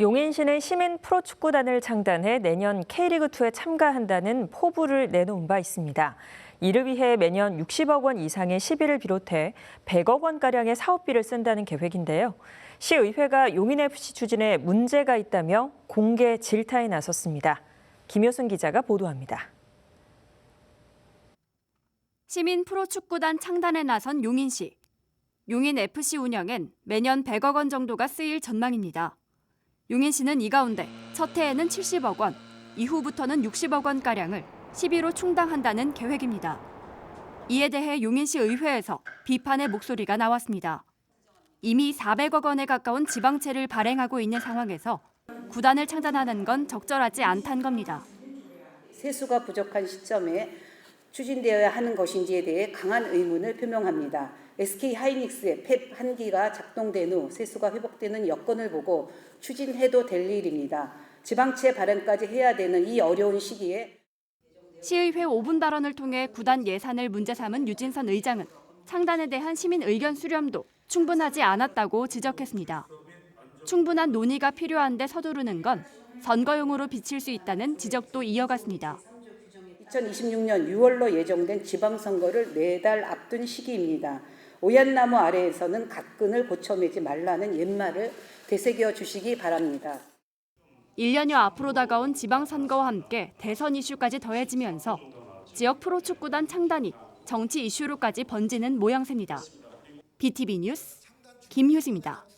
용인시는 시민 프로축구단을 창단해 내년 K리그2에 참가한다는 포부를 내놓은 바 있습니다. 이를 위해 매년 60억 원 이상의 시비를 비롯해 100억 원가량의 사업비를 쓴다는 계획인데요. 시의회가 용인FC 추진에 문제가 있다며 공개 질타에 나섰습니다. 김효순 기자가 보도합니다. 시민 프로축구단 창단에 나선 용인시. 용인 FC 운영엔 매년 100억 원 정도가 쓰일 전망입니다. 용인 시는 이 가운데 첫 해에는 70억 원, 이후부터는 60억 원 가량을 시비로 충당한다는 계획입니다. 이에 대해 용인시 의회에서 비판의 목소리가 나왔습니다. 이미 400억 원에 가까운 지방채를 발행하고 있는 상황에서 구단을 창단하는 건 적절하지 않다는 겁니다. 세수가 부족한 시점에 추진되어야 하는 것인지에 대해 강한 의문을 표명합니다. SK 하이닉스의 펩 한기가 작동된 후 세수가 회복되는 여건을 보고 추진해도 될 일입니다. 지방채 발행까지 해야 되는 이 어려운 시기에 시의회 5분 발언을 통해 구단 예산을 문제 삼은 유진선 의장은 창단에 대한 시민 의견 수렴도 충분하지 않았다고 지적했습니다. 충분한 논의가 필요한데 서두르는 건 선거용으로 비칠 수 있다는 지적도 이어갔습니다. 2026년 6월로 예정된 지방선거를 네달 앞둔 시기입니다. 오얏나무 아래에서는 각근을 고쳐매지 말라는 옛말을 되새겨 주시기 바랍니다. 1년여 앞으로 다가온 지방선거와 함께 대선 이슈까지 더해지면서 지역 프로축구단 창단이 정치 이슈로까지 번지는 모양새입니다. BTV 뉴스 김효수입니다.